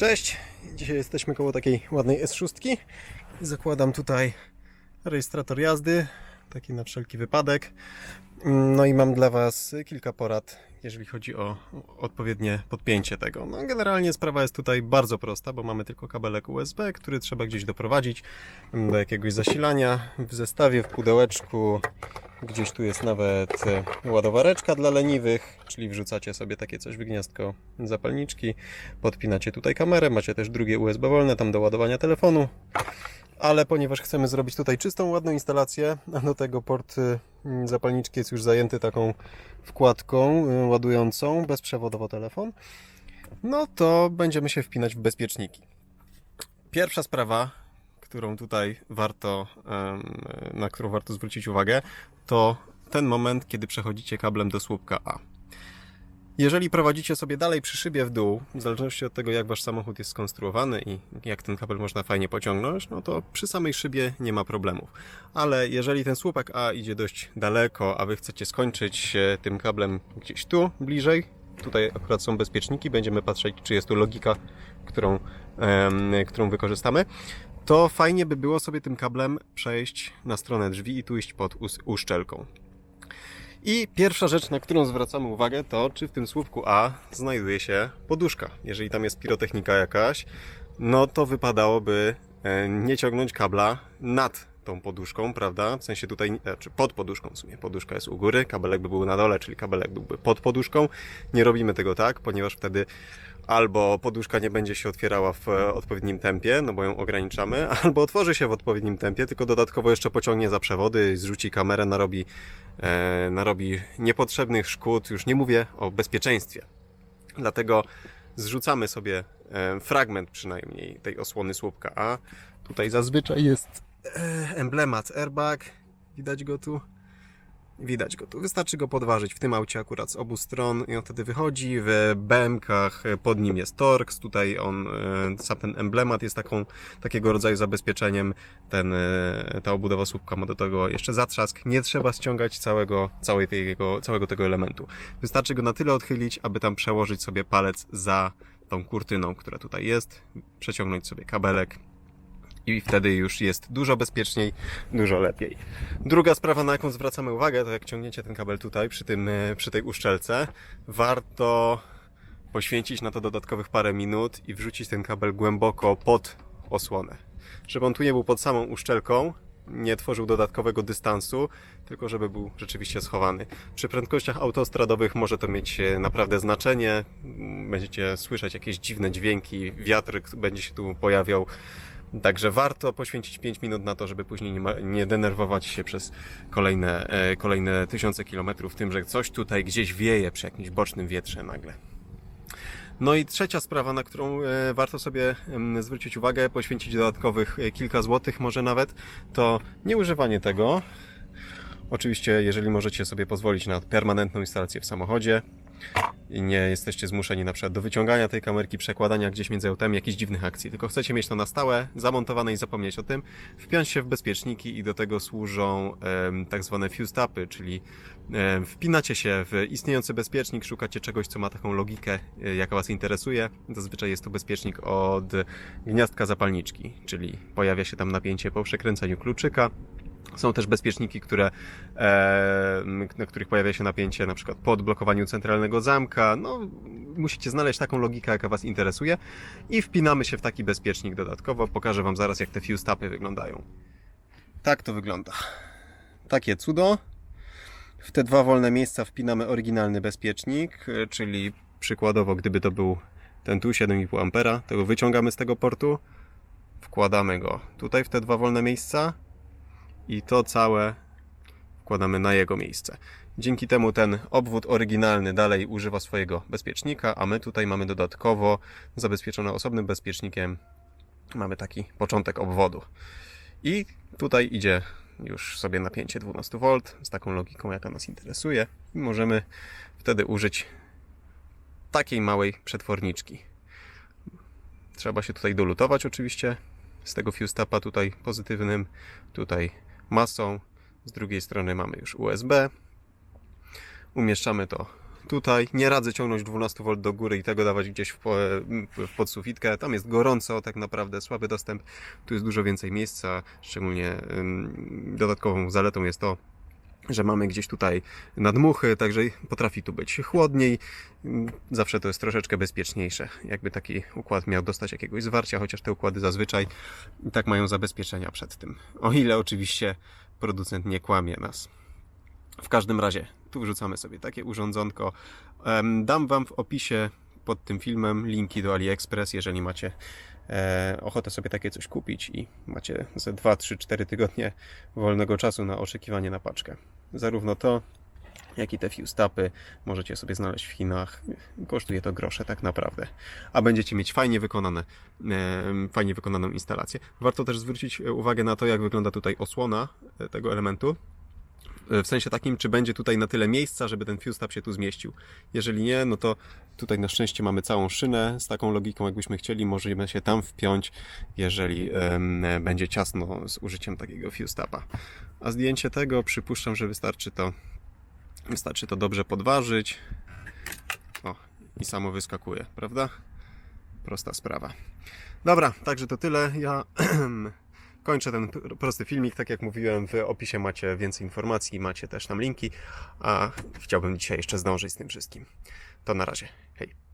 Cześć! Dzisiaj jesteśmy koło takiej ładnej S6 i zakładam tutaj rejestrator jazdy, taki na wszelki wypadek. No i mam dla Was kilka porad, jeżeli chodzi o odpowiednie podpięcie tego. No generalnie sprawa jest tutaj bardzo prosta, bo mamy tylko kabelek USB, który trzeba gdzieś doprowadzić do jakiegoś zasilania. W zestawie, w pudełeczku Gdzieś tu jest nawet e, ładowareczka dla leniwych, czyli wrzucacie sobie takie coś w gniazdko zapalniczki, podpinacie tutaj kamerę, macie też drugie USB wolne tam do ładowania telefonu. Ale ponieważ chcemy zrobić tutaj czystą, ładną instalację, a do tego port y, zapalniczki jest już zajęty taką wkładką y, ładującą bezprzewodowo telefon, no to będziemy się wpinać w bezpieczniki. Pierwsza sprawa, którą tutaj warto, na którą warto zwrócić uwagę, to ten moment, kiedy przechodzicie kablem do słupka A. Jeżeli prowadzicie sobie dalej przy szybie w dół, w zależności od tego, jak wasz samochód jest skonstruowany i jak ten kabel można fajnie pociągnąć, no to przy samej szybie nie ma problemów. Ale jeżeli ten słupek A idzie dość daleko, a wy chcecie skończyć tym kablem gdzieś tu, bliżej, tutaj akurat są bezpieczniki, będziemy patrzeć, czy jest tu logika, którą, em, którą wykorzystamy, to fajnie by było sobie tym kablem przejść na stronę drzwi i tu iść pod us- uszczelką. I pierwsza rzecz, na którą zwracamy uwagę, to czy w tym słupku A znajduje się poduszka. Jeżeli tam jest pirotechnika jakaś, no to wypadałoby e, nie ciągnąć kabla nad tą poduszką, prawda? W sensie tutaj, e, czy pod poduszką w sumie. Poduszka jest u góry, kabelek by był na dole, czyli kabelek byłby pod poduszką. Nie robimy tego tak, ponieważ wtedy albo poduszka nie będzie się otwierała w e, odpowiednim tempie, no bo ją ograniczamy, albo otworzy się w odpowiednim tempie, tylko dodatkowo jeszcze pociągnie za przewody, zrzuci kamerę, narobi, e, narobi niepotrzebnych szkód. Już nie mówię o bezpieczeństwie. Dlatego zrzucamy sobie e, fragment przynajmniej tej osłony słupka A. Tutaj zazwyczaj jest emblemat airbag. Widać go tu? Widać go tu. Wystarczy go podważyć w tym aucie akurat z obu stron i on wtedy wychodzi. W BMKach pod nim jest Torx. Tutaj on, e, sam ten emblemat jest taką, takiego rodzaju zabezpieczeniem. Ten, e, ta obudowa słupka ma do tego jeszcze zatrzask. Nie trzeba ściągać całego, całej tego, całego tego elementu. Wystarczy go na tyle odchylić, aby tam przełożyć sobie palec za tą kurtyną, która tutaj jest. Przeciągnąć sobie kabelek i wtedy już jest dużo bezpieczniej, dużo lepiej. Druga sprawa, na jaką zwracamy uwagę, to jak ciągniecie ten kabel tutaj, przy, tym, e, przy tej uszczelce, warto poświęcić na to dodatkowych parę minut i wrzucić ten kabel głęboko pod osłonę. Żeby on tu nie był pod samą uszczelką, nie tworzył dodatkowego dystansu, tylko żeby był rzeczywiście schowany. Przy prędkościach autostradowych może to mieć e, naprawdę znaczenie. Będziecie słyszeć jakieś dziwne dźwięki, wiatr będzie się tu pojawiał. Także warto poświęcić 5 minut na to, żeby później nie, ma, nie denerwować się przez kolejne, e, kolejne tysiące kilometrów tym, że coś tutaj gdzieś wieje przy jakimś bocznym wietrze nagle. No i trzecia sprawa, na którą e, warto sobie zwrócić uwagę, poświęcić dodatkowych e, kilka złotych może nawet, to nieużywanie tego. Oczywiście, jeżeli możecie sobie pozwolić na permanentną instalację w samochodzie i nie jesteście zmuszeni na przykład do wyciągania tej kamerki, przekładania gdzieś między autami jakichś dziwnych akcji, tylko chcecie mieć to na stałe, zamontowane i zapomnieć o tym, wpiąć się w bezpieczniki i do tego służą em, tak zwane fuse tapy, czyli em, wpinacie się w istniejący bezpiecznik, szukacie czegoś, co ma taką logikę, e, jaka Was interesuje. Zazwyczaj jest to bezpiecznik od gniazdka zapalniczki, czyli pojawia się tam napięcie po przekręceniu kluczyka. Są też bezpieczniki, które, e, na których pojawia się napięcie na przykład po odblokowaniu centralnego zamka. No, musicie znaleźć taką logikę, jaka Was interesuje i wpinamy się w taki bezpiecznik dodatkowo. Pokażę Wam zaraz, jak te fuse wyglądają. Tak to wygląda. Takie cudo. W te dwa wolne miejsca wpinamy oryginalny bezpiecznik, e, czyli przykładowo, gdyby to był ten tu 7,5 ampera, to go wyciągamy z tego portu, wkładamy go tutaj w te dwa wolne miejsca i to całe wkładamy na jego miejsce. Dzięki temu ten obwód oryginalny dalej używa swojego bezpiecznika, a my tutaj mamy dodatkowo zabezpieczone osobnym bezpiecznikiem. Mamy taki początek obwodu. I tutaj idzie już sobie napięcie 12V z taką logiką, jaka nas interesuje. I możemy wtedy użyć takiej małej przetworniczki. Trzeba się tutaj dolutować oczywiście z tego fuse tutaj pozytywnym, tutaj masą. Z drugiej strony mamy już USB. Umieszczamy to Tutaj nie radzę ciągnąć 12 V do góry i tego dawać gdzieś w, po, w podsufitkę. Tam jest gorąco, tak naprawdę słaby dostęp. Tu jest dużo więcej miejsca. Szczególnie dodatkową zaletą jest to, że mamy gdzieś tutaj nadmuchy, także potrafi tu być chłodniej. Zawsze to jest troszeczkę bezpieczniejsze. Jakby taki układ miał dostać jakiegoś zwarcia, chociaż te układy zazwyczaj tak mają zabezpieczenia przed tym. O ile oczywiście producent nie kłamie nas. W każdym razie, tu wrzucamy sobie takie urządzonko. Dam Wam w opisie pod tym filmem linki do AliExpress, jeżeli macie e, ochotę sobie takie coś kupić i macie ze 2, 3, 4 tygodnie wolnego czasu na oszukiwanie na paczkę. Zarówno to, jak i te fuse tapy możecie sobie znaleźć w Chinach. Kosztuje to grosze tak naprawdę. A będziecie mieć fajnie wykonane, em, fajnie wykonaną instalację. Warto też zwrócić e, uwagę na to, jak wygląda tutaj osłona e, tego elementu. W sensie takim, czy będzie tutaj na tyle miejsca, żeby ten fuse tab się tu zmieścił. Jeżeli nie, no to tutaj na szczęście mamy całą szynę z taką logiką, jakbyśmy chcieli. Możemy się tam wpiąć, jeżeli będzie ciasno z użyciem takiego fuse tapa. A zdjęcie tego przypuszczam, że wystarczy to, wystarczy to dobrze podważyć. O, i samo wyskakuje, prawda? Prosta sprawa. Dobra, także to tyle. Ja kończę ten prosty filmik. Tak jak mówiłem, w opisie macie więcej informacji, macie też tam linki. A chciałbym dzisiaj jeszcze zdążyć z tym wszystkim. To na razie. Hej.